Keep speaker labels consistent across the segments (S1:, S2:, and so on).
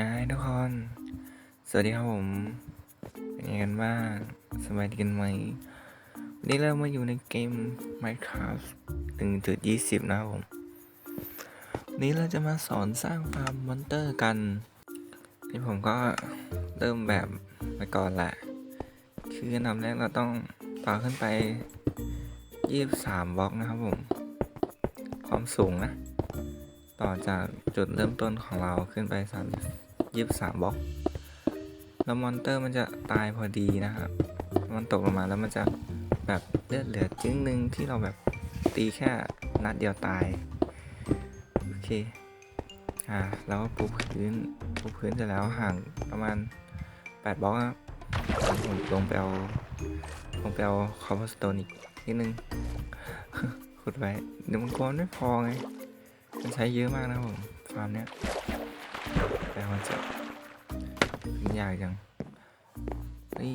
S1: ยายทุกคน สวัสดีครับผม เป็นยังไงกันบ้าง สบายดีกันไหม วันนี้เรามาอยู่ในเกม Minecraft 1.20 นะครับผม วันนี้เราจะมาสอนสร้างฟาร์มมอนเตอร์กัน นี่ผมก็เริ่มแบบไปก่อนแหละ คืออันดับแรกเราต้องต่อขึ้นไป 23 บล็อกนะครับผม ความสูงนะต่อจากจุดเริ่มต้นของเราขึ้นไป 30 ยีบสามบล็อกแล้วมอนเตอร์มันจะตายพอดีนะครับ มันตกลงมาแล้วมันจะแบบเลือดเหลือจึ้งหนึ่งที่เราแบบตีแค่นัดเดียวตาย โอเค อ่าแล้วปูพื้นปูพื้นเสร็จแล้วห่างประมาณ 8บล็อกครับผมลงไปเอาลงไปเอาคอนสโตนอีกนิดนึงขุดไว้เดี๋ยวมันก้อนไม่พอไง มันใช้เยอะมากนะผมฟาร์มเนี้ย แต่มันจะเป็นยากจังนี่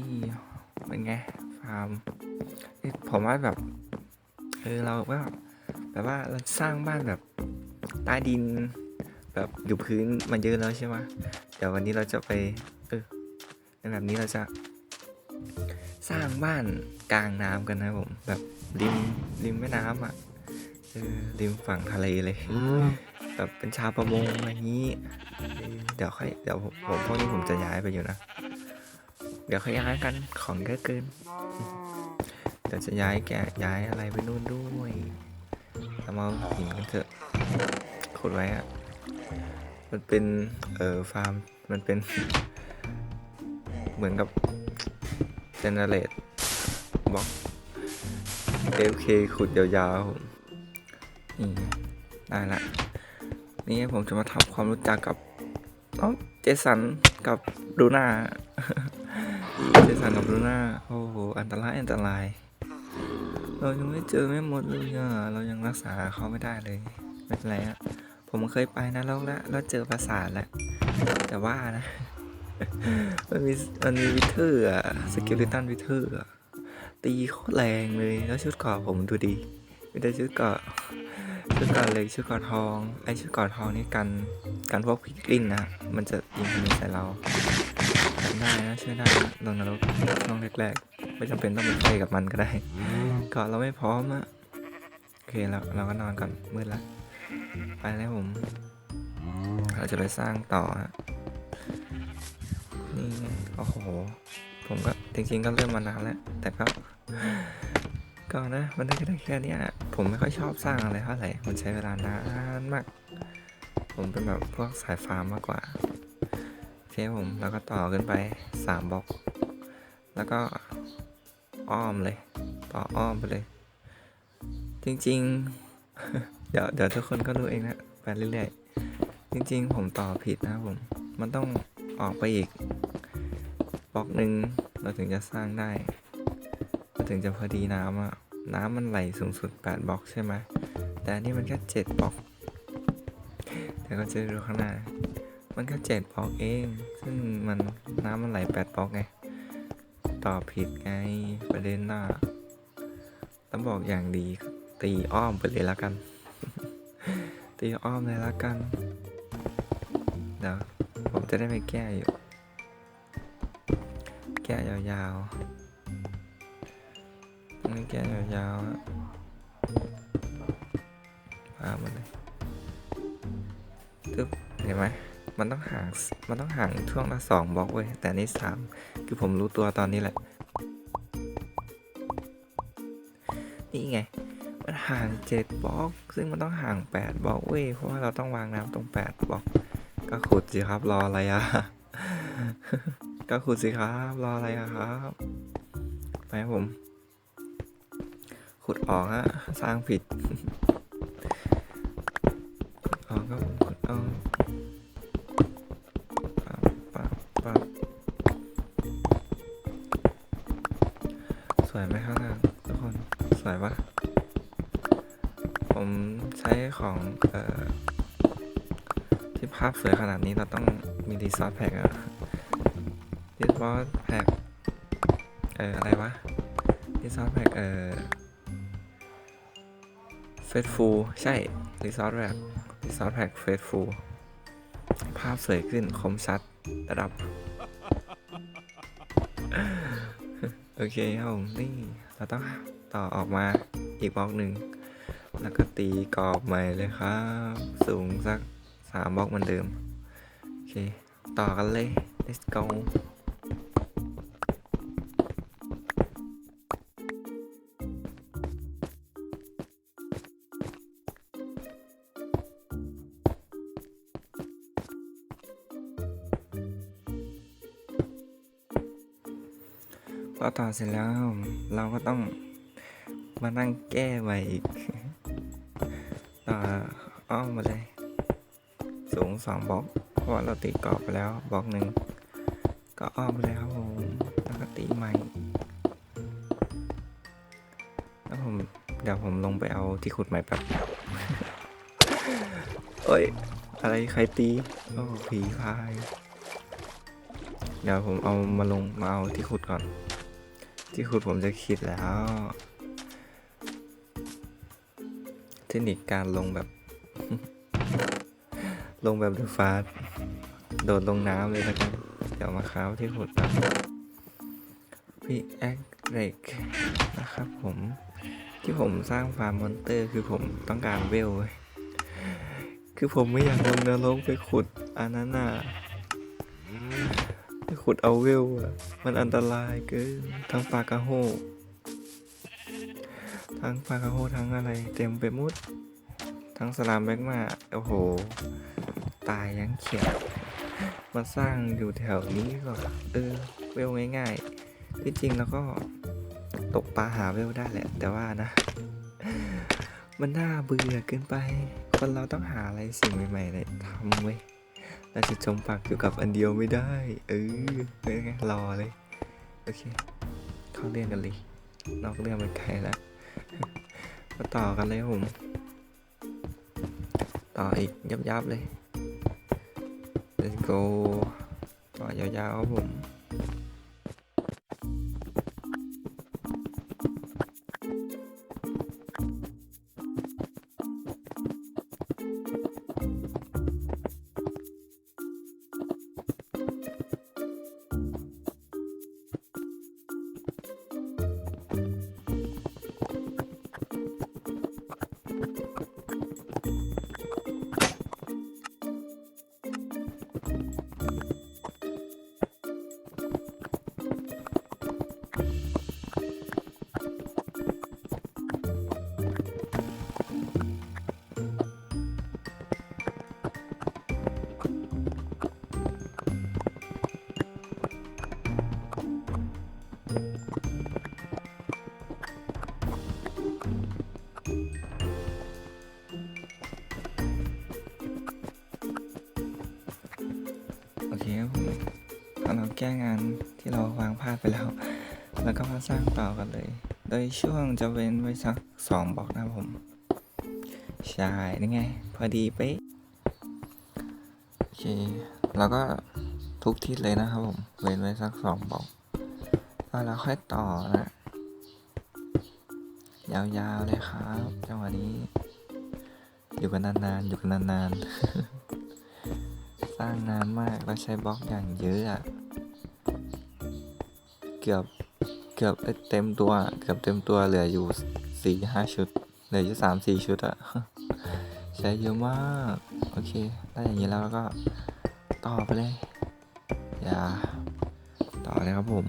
S1: เป็นไงฟาร์มเอ้ยผมว่าแบบเออเราก็แบบว่าเราสร้างบ้านแบบใต้ดิน แบบอยู่พื้นมาเยอะแล้วใช่ไหมเดี๋ยววันนี้เราจะไปเออในแบบนี้เราจะ สร้างบ้านกลางน้ำกันนะครับผมแบบริมริมแม่น้ำอะเออริมฝั่งทะเลเลยแบบเป็นชาวประมงอะไรอย่างนี้ เดี๋ยวค่อยเดี๋ยวผมผมพวกนี้ผมจะย้ายไปอยู่นะ เดี๋ยวค่อยย้ายกันของเยอะเกิน เดี๋ยวจะย้ายแกะย้ายอะไรไปนู่นด้วยเรามาเอาหินกันเถอะขุดไว้อะมันเป็นเอ่อฟาร์มมันเป็น เหมือนกับเจเนเรตบล็อก FK ขุดยาวๆนี่ได้ละนี่ผมจะมาทำความรู้จักกับ น้องเจสันกับลูน่าเจสันกับลูน่าโอ้โหอันตรายอันตราย เรายังไม่เจอแม่มดเลยอะเรายังรักษาเขาไม่ได้เลยไม่เป็นไรอะผมเคยไปนะแล้วแล้วแล้วเจอปราสาทแล้วแต่ว่านะมันมีมันมีวิเทอร์อะสกิลิตันวิเทอร์อะตีโคตรแรงเลยแล้วชุดเกราะผมดูดีไม่ได้ชุดเกราะ ชุดเกราะเหล็กชุดเกราะทอง ไอชุดเกราะทองนี่กันกันพวกพิกลินนะ มันจะยิงธนูใส่เราได้นะช่วยได้ลงนรกช่วงแรกๆ ไม่จำเป็นต้องไปไฟกับมันก็ได้กราะเราไม่พร้อมอะโอเคเราเราก็นอนก่อนมืดแล้วไปแล้วผม เราจะไปสร้างต่อฮะนี่โอ้โห ผมก็จริงๆก็เริ่มมานานแล้ว แต่ก็ ก็นนะมันได้แค่ได้แค่เนี้ยผมไม่ค่อยชอบสร้างอะไรเท่าไหร่มันใช้เวลานานมาก ผมเป็นแบบพวกสายฟาร์มมากกว่าโอเคผมแล้วก็ต่อขึ้นไปสามบล็อก แล้วก็อ้อมเลย ต่ออ้อมไปเลย จริงๆ เดี๋ยวเดี๋ยวทุกคนก็รู้เองนะไปเรื่อยๆจริง ๆ ผมต่อผิดนะผมมันต้องออกไปอีกบล็อกหนึ่งเราถึงจะสร้างได้ ถึงจะพอดีน้ำอะน้ำมันไหลสูงสุด 8บล็อกใช่ไหมแต่อันนี่มันแค่7บล็อกแต่ก็จะดูข้างหน้า มันแค่7บล็อกเอง ซึ่งมันน้ำมันไหล8บล็อกไงต่อผิดไงประเด็นน่ะต้องบอกอย่างดีตีอ้อมไปเลยละกัน ตีอ้อมเลยละกัน เดี๋ยวผมจะได้ไปแก้อยู่ แก้ยาวๆ นี้แก้ยาวๆฮะพามันเลยตึ๊บเห็นไหมมันต้องห่างมันต้องห่างช่วงละสองบล็อกเว้ยแต่นี่สามคือผมรู้ตัวตอนนี้แหละ นี่ไง มันห่างเจ็ดบล็อก ซึ่งมันต้องห่างแปดบล็อกเว้ยเพราะว่าเราต้องวางน้ำตรงแปดบล็อก ก็ขุดสิครับรออะไรอะก็ขุดสิครับรออะไรอะครับไปครับผม ขุดออกฮะ สร้างผิดออกก็ขุดออกปับปับสวยไหมครับทุกคน สวยปะผมใช้ของเอ่อที่ภาพสวยขนาดนี้เราต้องมีรีซอสแพ็กอะรีซอสแพ็กเอ่ออะไรวะรีซอสแพ็กเอ่อ เฟสฟูใช่รีซอสแพ็กรีซอสแพ็กเฟสฟูภาพสวยขึ้นคมชัดระดับ โอเคครับผมนี่ เราต้องต่อออกมาอีกบล็อกหนึ่ง แล้วก็ตีกรอบใหม่เลยครับ สูงสักสามบล็อกเหมือนเดิม โอเค ต่อกันเลย let's go พอต่อเสร็จแล้วเราก็ต้องมานั่งแก้ใหม่อีกต่ออ้อมมาเลย สูงสองบล็อกเพราะเราตีกรอบไปแล้วบล็อกหนึ่งก็อ้อมไปเลยครับผมแล้วก็ตีใหม่แล้วผมเดี๋ยวผมลงไปเอาที่ขุดใหม่แป๊บเอ้ย อะไรใครตีโอ้ผีพาย เดี๋ยวผมเอามาลงมาเอาที่ขุดก่อน ที่ขุดผมจะคิดแล้ว เทคนิคการลงแบบ ลงแบบดูฟาสโดดลงน้ำเลยแล้วกันเดี๋ยวมาค้าวที่ขุดแบบพี่แอคเรกนะครับผมที่ผมสร้างฟาร์มมอนเตอร์ คือผมต้องการเวลคือผมไม่อยากลงนรกไปขุดอันนั้นน่ะ ขุดเอาเวลอะมันอันตรายเกินทั้งปากระโฮทั้งปากระโฮทั้งอะไรเต็มไปหมด ทั้งสลามแบกมาโอ้โห ตายยังเขียดมาสร้างอยู่แถวนี้ก็เออเวลง่ายๆ ที่จริงแล้วก็ตกปลาหาเวลได้แหละ แต่ว่านะ มันน่าเบื่อเกินไป คนเราต้องหาอะไรสิ่งใหม่ๆเลยทำเว้ย ราจะจมปักอยู่กับอันเดียวไม่ได้ เออเป็นไงรอเลย โอเค เข้าเรื่องกันเลยนอกเรื่องไปไกลแล้วมาต่อกันเลยผม ต่ออีกยับยับเลย let's go ต่อยาวๆครับผม โอเคครับผมพอเราแก้งานที่เราวางพลาดไปแล้ว แล้วก็มาสร้างต่อกันเลย โดยช่วงจะเว้นไว้สักสองบล็อกนะครับผมใช่นี่ไง พอดีเป๊ะโอเคแล้วก็ทุกทิศเลยนะครับผม เว้นไว้สักสองบล็อกแล้วเราค่อยต่อนะยาวๆเลยครับจังหวะนี้ อยู่กันนานๆ อยู่กันนานๆ สร้างนานมากแล้วใช้บล็อกอย่างเยอะอะเกือบเกือบเต็มตัวเกือบเต็มตัวเหลืออยู่สี่ห้าชุดเหลืออยู่สามสี่ชุดอะใช้เยอะมากโอเคได้อย่างนี้แล้วแล้วก็ต่อไปเลยอย่าต่อเลยครับผม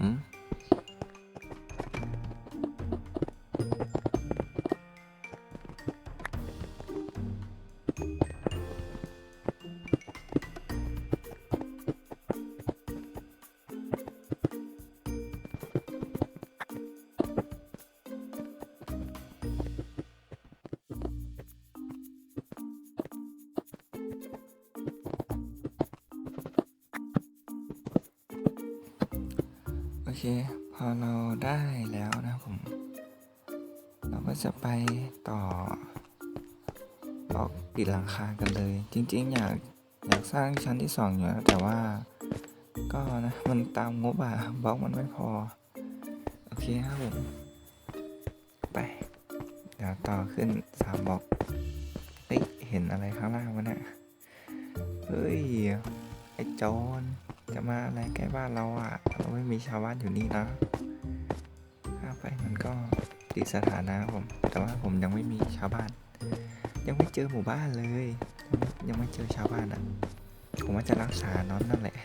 S1: เค พอเราได้แล้วนะผม เราก็จะไปต่อออกปิดหลังคากันเลย จริงๆ อยากอยากสร้างชั้นที่สองอยู่นะแต่ว่าก็นะมันตามงบอะบล็อกมันไม่พอ โอเคครับผม ไป เดี๋ยวต่อขึ้นสามบล็อกเฮ้ยเห็นอะไรข้างล่างวะเนี่ยเฮ้ย ไอ้โจร จะมาอะไรใกล้บ้านเราอะเราไม่มีชาวบ้านอยู่นี่นะถ้าไปมันก็ติดสถานะผม แต่ว่าผมยังไม่มีชาวบ้าน ยังไม่เจอหมู่บ้านเลยยังไม่ยังไม่เจอชาวบ้านอะ ผมว่าจะรักษาน้องนั่นแหละ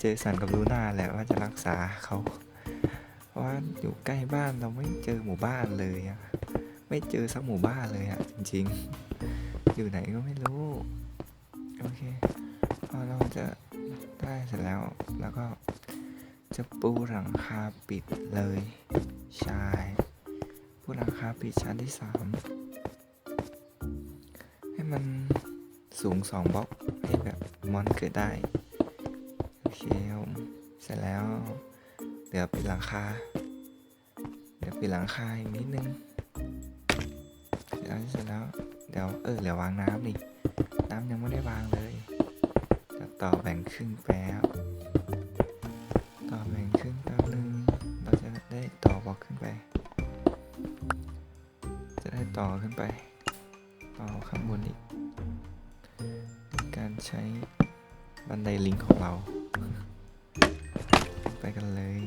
S1: เจอสันกับลูน่าแหละว่าจะรักษาเขา เพราะว่าอยู่ใกล้บ้านเราไม่เจอหมู่บ้านเลยอะไม่เจอสักหมู่บ้านเลยอะจริง ๆ อยู่ไหนก็ไม่รู้ โอเคพอเราจะ ได้เสร็จแล้วแล้วก็จะปูหลังคาปิดเลยใช่ปูหลังคาปิดชั้นที่สามให้มันสูงสองบล็อกให้แบบมอนเกิดได้โอเคผมเสร็จแล้วเดี๋ยวปิดหลังคาเดี๋ยวปิดหลังคาอีกนิดนึงเสร็จแล้วเสร็จแล้วเดี๋ยวเออเดี๋ยววางน้ำดิน้ำยังไม่ได้วางเลย ต่อแบ่งครึ่งแป๊บต่อแบ่งครึ่งแป๊บนึงเราจะได้ต่อบล็อกขึ้นไป จะได้ต่อขึ้นไป ต่อข้างบนอีก การใช้บันไดลิงของเรา ไปกันเลย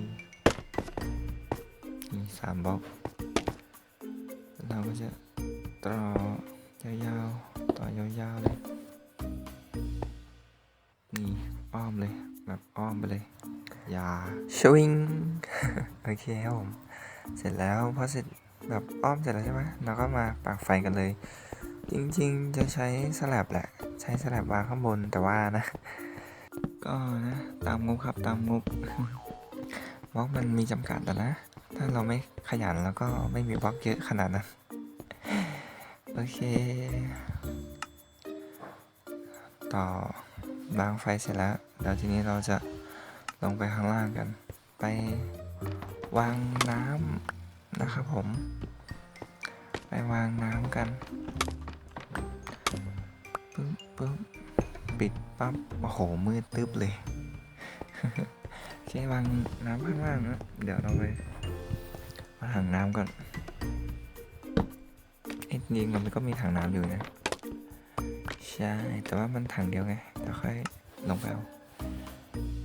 S1: นี่สามบล็อกแล้วเราก็จะต่อยาวๆ ต่อยาวๆเลย ยาชวิงโอเคครับผมเสร็จแล้วพอเสร็จแบบอ้อมเสร็จแล้วใช่ไหมเราก็มาปักไฟกันเลย จริงๆ จะใช้สลับแหละ ใช้สลับวางข้างบนแต่ว่านะ ก็นะตามงบครับตามงบบล็อกมันมีจำกัดอะนะ ถ้าเราไม่ขยันแล้วก็ไม่มีบล็อกเยอะขนาดนั้น โอเค ต่อบางไฟเสร็จแล้ว แล้วทีนี้เราจะ ลงไปข้างล่างกัน ไปวางน้ำนะครับผม ไปวางน้ำกันปึ๊บปึ๊บปิดปั๊บโอ้โหมืดตึ๊บเลยโอเควางน้ำข้างล่างนะเดี๋ยวเราไปาถังน้ำก่อนเอ็ดจริงมันก็มีถังน้ำอยู่นะใช่แต่ว่ามันถังเดียวไงเดี๋ยวค่อยลงไปเอา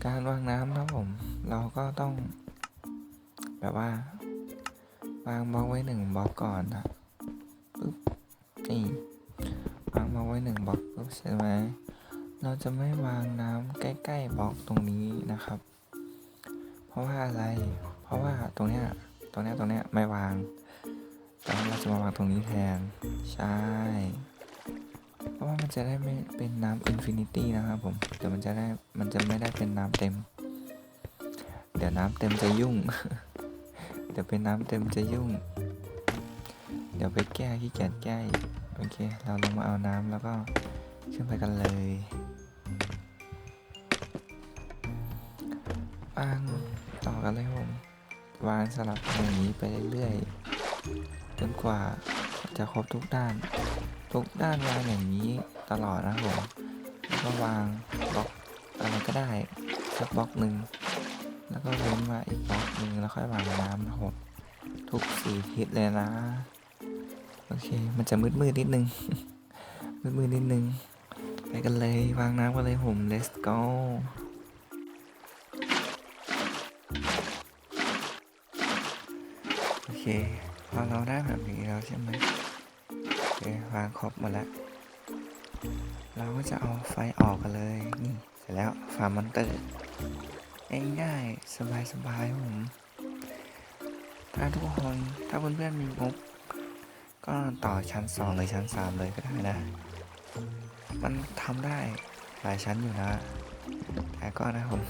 S1: การวางน้ำนะครับผม เราก็ต้อง แบบว่า วางบล็อกไว้หนึ่งบล็อกก่อนนะปึ๊บนี่วางบล็อกไว้หนึ่งบล็อกปุ๊บใช่ไหมเราจะไม่วางน้ำใกล้ๆบล็อกตรงนี้นะครับ เพราะว่าอะไร เพราะว่าตรงเนี้ยตรงเนี้ยตรงเนี้ยไม่วางแต่เราจะมาวางตรงนี้แทน ใช่ เพราะว่ามันจะได้ไม่เป็นน้ำอินฟินิตี้นะครับผมเดี๋ยวมันจะได้มันจะไม่ได้เป็นน้ำเต็ม เดี๋ยวน้ำเต็มจะยุ่ง เดี๋ยวเป็นน้ำเต็มจะยุ่ง เดี๋ยวไปแก้ขี้เกียจแก้โอเค เราลงมาเอาน้ำแล้วก็ขึ้นไปกันเลยวางต่อกันเลยผมวางสลับอย่างนี้ไปเรื่อยๆจนกว่าจะครบทุกด้าน ทุกด้านวางอย่างนี้ตลอดนะผมแล้วก็วางบล็อกอะไรก็ได้สักบล็อกหนึ่งแล้วก็เว้นมาอีกบล็อกหนึ่งแล้วค่อยวางน้ำนะผมทุกสี่ทิศเลยนะโอเค มันจะมืดมืดนิดนึง มืดมืดนิดนึง ไปกันเลยวางน้ำกันเลยผม let's go โอเคพอเราได้แบบนี้แล้วใช่ไหม วางครบหมดแล้วเราก็จะเอาไฟออกกันเลย นี่เสร็จแล้วฟาร์มอนเตอร์ง่ายๆสบายๆผม ถ้าทุกคนถ้าเพื่อนๆมีงบก็ต่อชั้นสองหรือชั้นสามเลยก็ได้นะ มันทำได้หลายชั้นอยู่นะ แต่ก็นะผม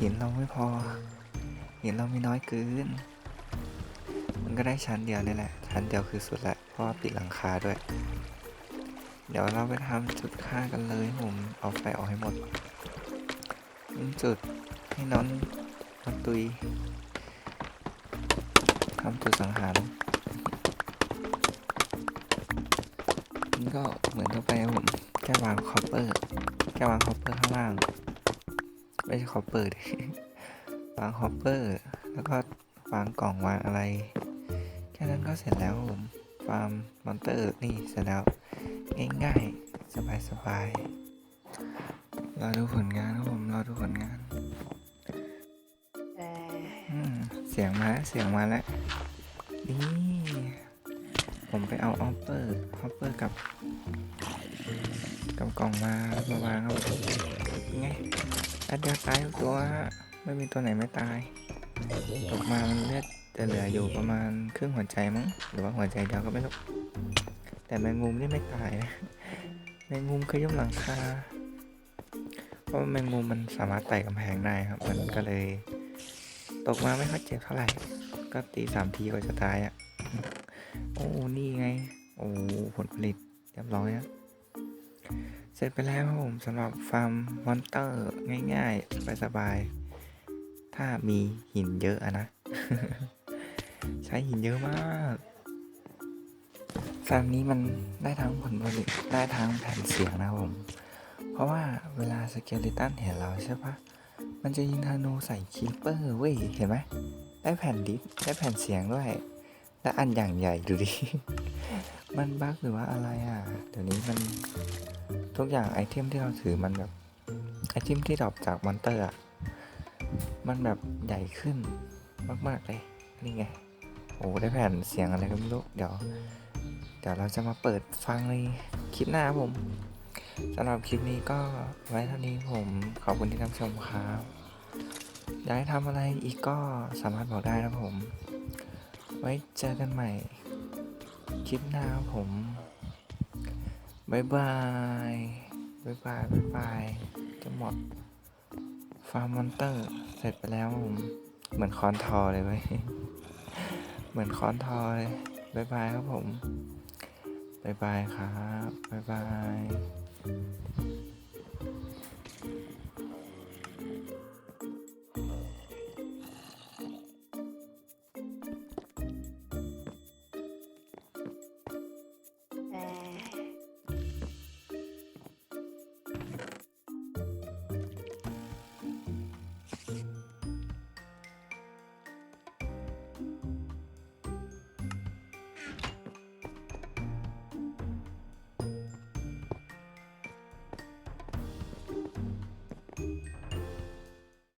S1: หินเราไม่พอหินเรามีน้อยเกิน มันก็ได้ชั้นเดียวนี่แหละ ชั้นเดียวคือสุดละ เพราะว่าปิดหลังคาด้วย เดี๋ยวเราไปทำจุดฆ่ากันเลยผมเอาไฟออกให้หมด จุดให้น้องมาตุยทำจุดสังหารนี่ก็เหมือนทั่วไปผมแค่วางคอปเปอร์แค่วางคอปเปอร์ข้างล่าง ไม่ใช่คอปเปอร์ดิวางคอปเปอร์ แล้วก็วางกล่องวางอะไร ค่นั้นก็เสร็จแล้วครับผมฟาร์มมอนเตอร์นี่เสร็จแล้ว ง่ายสบายสบายๆรอดูผลงานครับผมรอดูผลงานอืมเสียงมาแล้วเสียงมาแล้ว นี่ผมไปเอาออปเปอร์ออปเปอร์กับกับกล่องมามาวางครับผมยังไงอันเดียวตายทุกตัวฮะไม่มีตัวไหนไม่ตาย ตกมามันเลือด จะเหลืออยู่ประมาณครึ่งหัวใจมั้งหรือว่าหัวใจเดียวก็ไม่รู้แต่แมงมุมนี่ไม่ตายนะแมงมุมเคยย่อมหลังคาเพราะว่าแมงมุมมันสามารถไต่กำแพงได้ครับมันก็เลย ตกมาไม่ค่อยเจ็บเท่าไหร่ ก็ตีสามทีก็จะตายอะโอ้นี่ไง โอ้ผลผลิตเรียบร้อยแล้วเสร็จไปแล้วครับผมสำหรับฟาร์มมอนเตอร์ง่ายๆสบายๆถ้ามีหินเยอะอะนะ ใช้หินเยอะมากฟาร์มนี้มันได้ทั้งผลผลิตได้ทั้งแผ่นเสียงนะผม เพราะว่าเวลาสเกลิตันเห็นเราใช่ปะมันจะยิงธนูใส่คีเปอร์เว้ย เห็นไหมได้แผ่นดิสได้แผ่นเสียงด้วย และอันอย่างใหญ่ดูดิ มันบั๊กหรือว่าอะไรอะ เดี๋ยวนี้มันทุกอย่างไอเทมที่เราถือมันแบบไอเทมที่ดรอปจากมอนเตอร์อะ มันแบบใหญ่ขึ้นมาก ๆ เลย นี่ไง โอ้ได้แผ่นเสียงอะไรก็ไม่รู้ เดี๋ยว เดี๋ยวเราจะมาเปิดฟังในคลิปหน้าครับผมสำหรับคลิปนี้ก็ไว้เท่านี้ผมขอบคุณที่รับชมครับอยากให้ทำอะไรอีกก็สามารถบอกได้นะผม ไว้เจอกันใหม่ คลิปหน้าครับผมบายบายบายบายบายบายจะหมดฟาร์มมอนเตอร์ เสร็จไปแล้วผม เหมือนคอนทอเลยเว้ย เหมือนคอนทอยบายบายครับผมบายบายครับบายบาย